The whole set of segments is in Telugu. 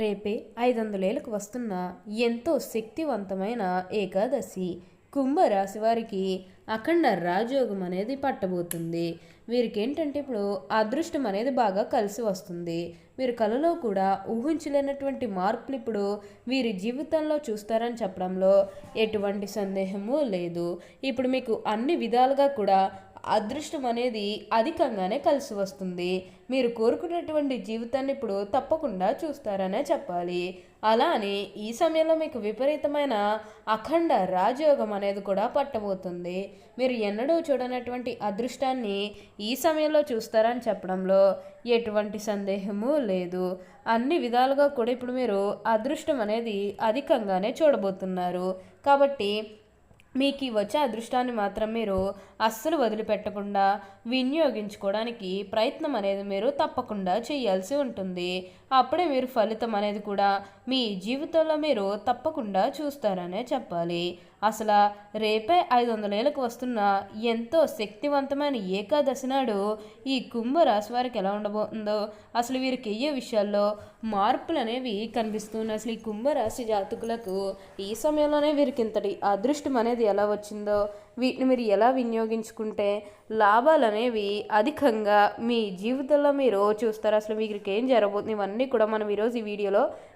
రేపే ఐదు వందలేలకు వస్తున్న ఎంతో శక్తివంతమైన ఏకాదశి కుంభరాశి వారికి అఖండ రాజయోగం అనేది పట్టబోతుంది. వీరికి ఏంటంటే ఇప్పుడు అదృష్టం అనేది బాగా కలిసి వస్తుంది. వీరి కలలో కూడా ఊహించలేనటువంటి మార్పులు ఇప్పుడు వీరి జీవితంలో చూస్తారని చెప్పడంలో ఎటువంటి సందేహము లేదు. ఇప్పుడు మీకు అన్ని విధాలుగా కూడా అదృష్టం అనేది అధికంగానే కలిసి వస్తుంది. మీరు కోరుకున్నటువంటి జీవితాన్ని ఇప్పుడు తప్పకుండా చూస్తారనే చెప్పాలి. అలా అని ఈ సమయంలో మీకు విపరీతమైన అఖండ రాజయోగం అనేది కూడా పట్టబోతుంది. మీరు ఎన్నడూ చూడనటువంటి అదృష్టాన్ని ఈ సమయంలో చూస్తారని చెప్పడంలో ఎటువంటి సందేహము లేదు. అన్ని విధాలుగా కూడా ఇప్పుడు మీరు అదృష్టం అనేది అధికంగానే చూడబోతున్నారు. కాబట్టి మీకు వచ్చే అదృష్టాన్ని మాత్రం మీరు అస్సలు వదిలిపెట్టకుండా వినియోగించుకోవడానికి ప్రయత్నం అనేది మీరు తప్పకుండా చేయాల్సి ఉంటుంది. అప్పుడే మీరు ఫలితం అనేది కూడా మీ జీవితంలో మీరు తప్పకుండా చూస్తారనే చెప్పాలి. అసలు రేపే ఐదు వందలేళ్ళకు వస్తున్న ఎంతో శక్తివంతమైన ఏకాదశి నాడు ఈ కుంభరాశి వారికి ఎలా ఉండబోతుందో అసలు వీరికి అయ్యే విషయాల్లో మార్పులు అనేవి కనిపిస్తున్నాయి అసలు ఈ కుంభరాశి జాతకులకు ఈ సమయంలోనే వీరికి ఇంతటి అదృష్టం అనేది ఎలా వచ్చిందో వీటిని మీరు ఎలా వినియోగించుకుంటే లాభాలు అనేవి అధికంగా మీ జీవితంలో మీరు చూస్తారు. అసలు మీకు ఏం జరగబోతుంది? ఇవన్నీ కూడా మనం ఈరోజు ఈ వీడియోలో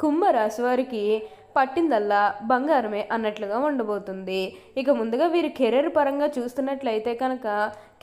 కుంభరాశి వారికి పట్టిందల్లా బంగారమే అన్నట్లుగా ఉండబోతుంది. ఇక ముందుగా వీరు కెరీర్ పరంగా చూస్తున్నట్లయితే కనుక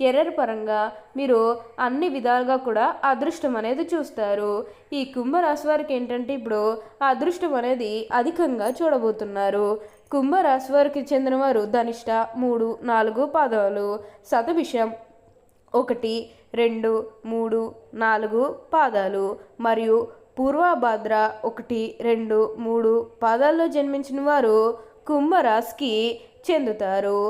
కెరీర్ పరంగా మీరు అన్ని విధాలుగా కూడా అదృష్టం అనేది చూస్తారు. ఈ కుంభరాశి వారికి ఏంటంటే ఇప్పుడు అదృష్టం అనేది అధికంగా చూడబోతున్నారు. కుంభరాశి వారికి చెందిన వారు ధనిష్ట మూడు నాలుగు పాదాలు శతభిషం ఒకటి రెండు మూడు నాలుగు పాదాలు మరియు పూర్వభద్ర ఒకటి రెండు మూడు పాదాల్లో జన్మించిన వారు కుంభరాశికి చెందుతారు.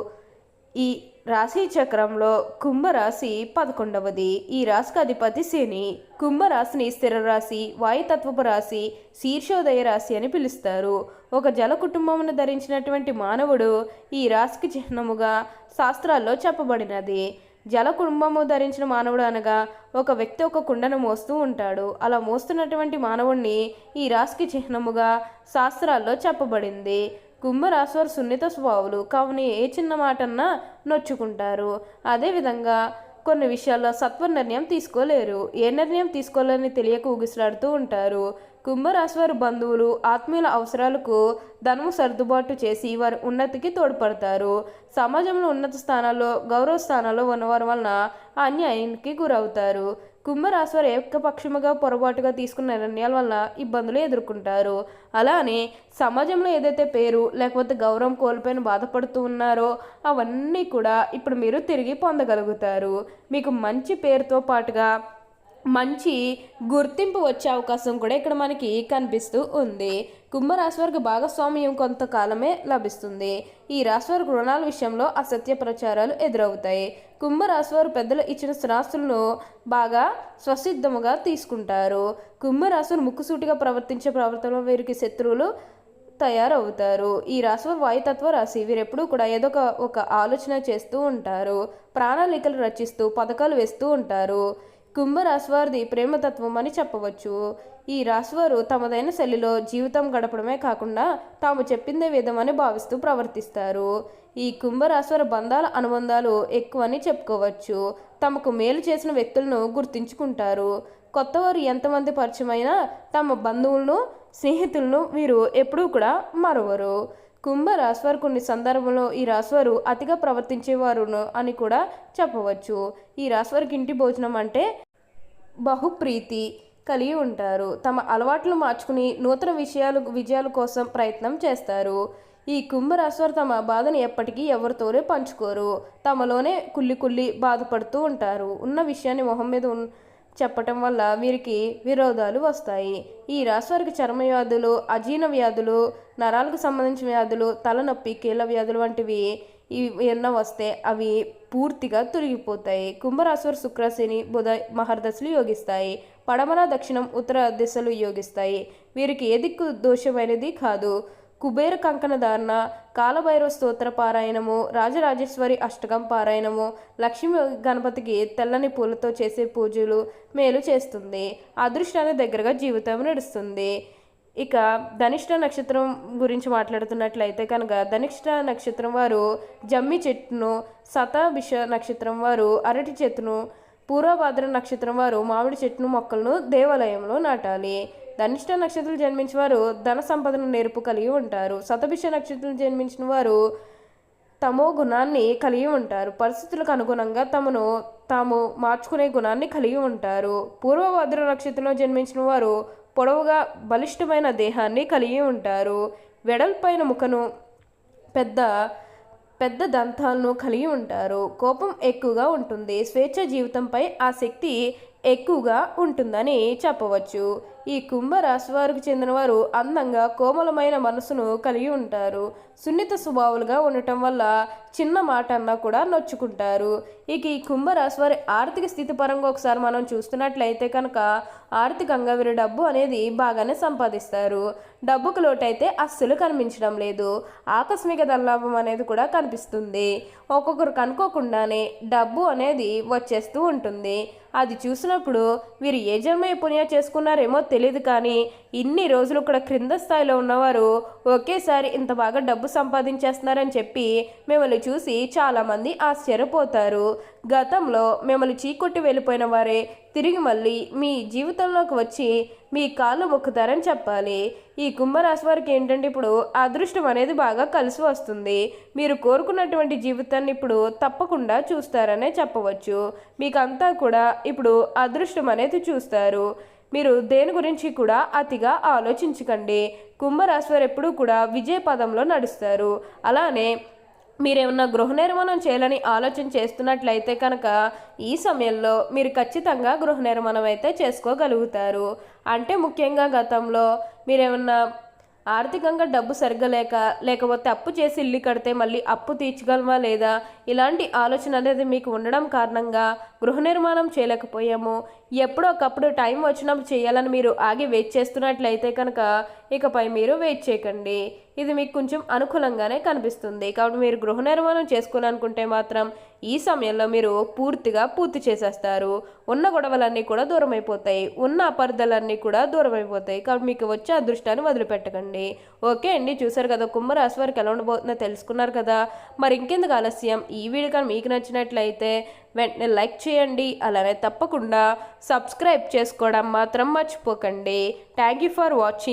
ఈ రాశి చక్రంలో కుంభరాశి పదకొండవది. ఈ రాశికి అధిపతి శని. కుంభరాశిని స్థిర రాశి వాయుతత్వపు రాశి శీర్షోదయ రాశి అని పిలుస్తారు. ఒక జల కుటుంబమును ధరించినటువంటి మానవుడు ఈ రాశికి చిహ్నముగా శాస్త్రాల్లో చెప్పబడినది. జల కుటుంబము ధరించిన మానవుడు అనగా ఒక వ్యక్తి ఒక కుండను మోస్తూ ఉంటాడు. అలా మోస్తున్నటువంటి మానవుణ్ణి ఈ రాశికి చిహ్నముగా శాస్త్రాల్లో చెప్పబడింది. కుంభరాశివారు సున్నిత స్వభావులు. కావున ఏ చిన్న మాటన్నా నొచ్చుకుంటారు. అదేవిధంగా కొన్ని విషయాల్లో సత్వ నిర్ణయం తీసుకోలేరు. ఏ నిర్ణయం తీసుకోవాలని తెలియక ఊగిసలాడుతూ ఉంటారు. కుంభరాశి వారి బంధువులు ఆత్మీయుల అవసరాలకు ధనము సర్దుబాటు చేసి వారి ఉన్నతికి తోడ్పడతారు. సమాజంలో ఉన్నత స్థానాల్లో గౌరవ స్థానాల్లో ఉన్నవారి వలన అన్యాయానికి గురవుతారు. కుంభరాశి వారు ఏకపక్షముగా పొరపాటుగా తీసుకున్న నిర్ణయాల వల్ల ఇబ్బందులు ఎదుర్కొంటారు. అలానే సమాజంలో ఏదైతే పేరు లేకపోతే గౌరవం కోల్పోయిన బాధపడుతూ ఉన్నారో అవన్నీ కూడా ఇప్పుడు మీరు తిరిగి పొందగలుగుతారు. మీకు మంచి పేరుతో పాటుగా మంచి గుర్తింపు వచ్చే అవకాశం కూడా ఇక్కడ మనకి కనిపిస్తూ ఉంది. కుంభరాశి వారికి భాగస్వామ్యం కొంతకాలమే లభిస్తుంది. ఈ రాశి వారికి రుణాల విషయంలో అసత్య ప్రచారాలు ఎదురవుతాయి. కుంభరాశి వారు పెద్దలు ఇచ్చిన స్థిరాస్తులను బాగా స్వసిద్ధముగా తీసుకుంటారు. కుంభరాశులు ముక్కుసూటిగా ప్రవర్తించే ప్రవర్తన వీరికి శత్రువులు తయారవుతారు. ఈ రాశి వారు వాయుతత్వ రాశి. వీరెప్పుడూ కూడా ఏదో ఒక ఒక ఆలోచన చేస్తూ ఉంటారు. ప్రణాళికలు రచిస్తూ పథకాలు వేస్తూ ఉంటారు. కుంభరాశివారిది ప్రేమతత్వం అని చెప్పవచ్చు. ఈ రాశివారు తమదైన శైలిలో జీవితం గడపడమే కాకుండా తాము చెప్పిందే విధమని భావిస్తూ ప్రవర్తిస్తారు. ఈ కుంభరాశివారి బంధాల అనుబంధాలు ఎక్కువని చెప్పుకోవచ్చు. తమకు మేలు చేసిన వ్యక్తులను గుర్తించుకుంటారు. కొత్తవారు ఎంతమంది పరిచయమైనా తమ బంధువులను స్నేహితులను వీరు ఎప్పుడూ కూడా మరవరు. కుంభ రాశివారు కొన్ని సందర్భంలో ఈ రాశివారు అతిగా ప్రవర్తించేవారును అని కూడా చెప్పవచ్చు. ఈ రాశివారికి ఇంటి భోజనం అంటే బహుప్రీతి కలిగి ఉంటారు. తమ అలవాట్లు మార్చుకుని నూతన విషయాలు విజయాల కోసం ప్రయత్నం చేస్తారు. ఈ కుంభరాశివారు తమ బాధను ఎప్పటికీ ఎవరితోనే పంచుకోరు. తమలోనే కుల్లి కుల్లి బాధపడుతూ ఉంటారు. ఉన్న విషయాన్ని మొహం మీద ఉన్ చెప్పటం వల్ల వీరికి విరోధాలు వస్తాయి. ఈ రాశి వారికి చర్మ వ్యాధులు అజీర్ణ వ్యాధులు నరాలకు సంబంధించిన వ్యాధులు తలనొప్పి కీళ్ళ వ్యాధులు వంటివి ఏమన్నా వస్తే అవి పూర్తిగా తొలగిపోతాయి. కుంభరాశ్వర శుక్రశని బుధ మహర్దశలు యోగిస్తాయి. పడమర దక్షిణం ఉత్తర దిశలు యోగిస్తాయి. వీరికి ఏ దిక్కు దోషమైనది కాదు. కుబేర కంకణధారణ కాలభైరవ స్తోత్ర పారాయణము రాజరాజేశ్వరి అష్టకం పారాయణము లక్ష్మీ గణపతికి తెల్లని పూలతో చేసే పూజలు మేలు చేస్తుంది. అదృష్టానికి దగ్గరగా జీవితం నడుస్తుంది. ఇక ధనిష్ట నక్షత్రం గురించి మాట్లాడుతున్నట్లయితే కనుక ధనిష్ట నక్షత్రం వారు జమ్మి చెట్టును శతాభిష నక్షత్రం వారు అరటి చెట్టును పూర్వభాద్ర నక్షత్రం వారు మామిడి చెట్టును మొక్కలను దేవాలయంలో నాటాలి. ధనిష్ట నక్షత్రం జన్మించిన వారు ధన సంపదను నేర్పు కలిగి ఉంటారు. శతభిష నక్షత్రం జన్మించిన వారు తమో గుణాన్ని కలిగి ఉంటారు. పరిస్థితులకు అనుగుణంగా తమను తాము మార్చుకునే గుణాన్ని కలిగి ఉంటారు. పూర్వభద్ర నక్షత్రంలో జన్మించిన వారు పొడవుగా బలిష్టమైన దేహాన్ని కలిగి ఉంటారు. వెడల్పైన ముఖను పెద్ద పెద్ద దంతాలను కలిగి ఉంటారు. కోపం ఎక్కువగా ఉంటుంది. స్వేచ్ఛ జీవితంపై ఆ శక్తి ఎక్కువగా ఉంటుందని చెప్పవచ్చు. ఈ కుంభరాశి వారికి చెందినవారు అందంగా కోమలమైన మనసును కలిగి ఉంటారు. సున్నిత స్వభావాలుగా ఉండటం వల్ల చిన్న మాట అన్నా కూడా నొచ్చుకుంటారు. ఇక ఈ కుంభరాశి వారి ఆర్థిక స్థితి పరంగా ఒకసారి మనం చూస్తున్నట్లయితే కనుక ఆర్థికంగా వీరు డబ్బు అనేది బాగానే సంపాదిస్తారు. డబ్బుకు లోటైతే అస్సలు కనిపించడం లేదు. ఆకస్మిక దర్లాభం అనేది కూడా కనిపిస్తుంది. ఒక్కొక్కరు కనుక్కోకుండానే డబ్బు అనేది వచ్చేస్తూ ఉంటుంది. అది చూసినప్పుడు వీరు ఏ జన్మ పుణ్యం చేసుకున్నారేమో తెలియదు కానీ ఇన్ని రోజులు ఇక్కడ క్రింద స్థాయిలో ఉన్నవారు ఒకేసారి ఇంత బాగా డబ్బు సంపాదించేస్తున్నారని చెప్పి మిమ్మల్ని చూసి చాలామంది ఆశ్చర్యపోతారు. గతంలో మిమ్మల్ని చీకొట్టి వెళ్ళిపోయిన వారే తిరిగి మళ్ళీ మీ జీవితంలోకి వచ్చి మీ కాళ్ళు మొక్కుతారని చెప్పాలి. ఈ కుంభరాశి వారికి ఏంటంటే ఇప్పుడు అదృష్టం అనేది బాగా కలిసి వస్తుంది. మీరు కోరుకున్నటువంటి జీవితాన్ని ఇప్పుడు తప్పకుండా చూస్తారనే చెప్పవచ్చు. మీకు అంతా కూడా ఇప్పుడు అదృష్టం అనేది చూస్తారు. మీరు దేని గురించి కూడా అతిగా ఆలోచించకండి. కుంభరాశివారు ఎప్పుడూ కూడా విజయ పదంలో నడుస్తారు. అలానే మీరేమన్నా గృహ నిర్మాణం చేయాలని ఆలోచన చేస్తున్నట్లయితే కనుక ఈ సమయంలో మీరు ఖచ్చితంగా గృహ నిర్మాణం అయితే చేసుకోగలుగుతారు. అంటే ముఖ్యంగా గతంలో మీరేమన్నా ఆర్థికంగా డబ్బు సరిగ్గా లేక లేకపోతే అప్పు చేసి ఇల్లు కడితే మళ్ళీ అప్పు తీర్చగలమా లేదా? ఇలాంటి ఆలోచన అనేది మీకు ఉండడం కారణంగా గృహ నిర్మాణం చేయలేకపోయాము. ఎప్పుడో ఒకప్పుడు టైం వచ్చినప్పుడు చేయాలని మీరు ఆగి వెయిట్ చేస్తున్నట్లయితే కనుక ఇకపై మీరు వెయిట్ చేయకండి. ఇది మీకు కొంచెం అనుకూలంగానే కనిపిస్తుంది. కాబట్టి మీరు గృహ నిర్మాణం చేసుకోవాలనుకుంటే మాత్రం ఈ సమయంలో మీరు పూర్తిగా పూర్తి చేసేస్తారు. ఉన్న గొడవలన్నీ కూడా దూరం అయిపోతాయి ఉన్న అపార్థాలన్నీ కూడా దూరం అయిపోతాయి కాబట్టి మీకు వచ్చే అదృష్టాన్ని వదిలిపెట్టకండి. ఓకే అండి చూసారు కదా కుంభరాశి వారికి ఎలా ఉండబోతుందో తెలుసుకున్నారు కదా. మరి ఇంకెందుకు ఆలస్యం? ఈ వీడియో కానీ మీకు నచ్చినట్లయితే వెంటనే లైక్ చేయండి. అలానే తప్పకుండా సబ్స్క్రైబ్ చేసుకోవడం మాత్రం మర్చిపోకండి. Thank you for watching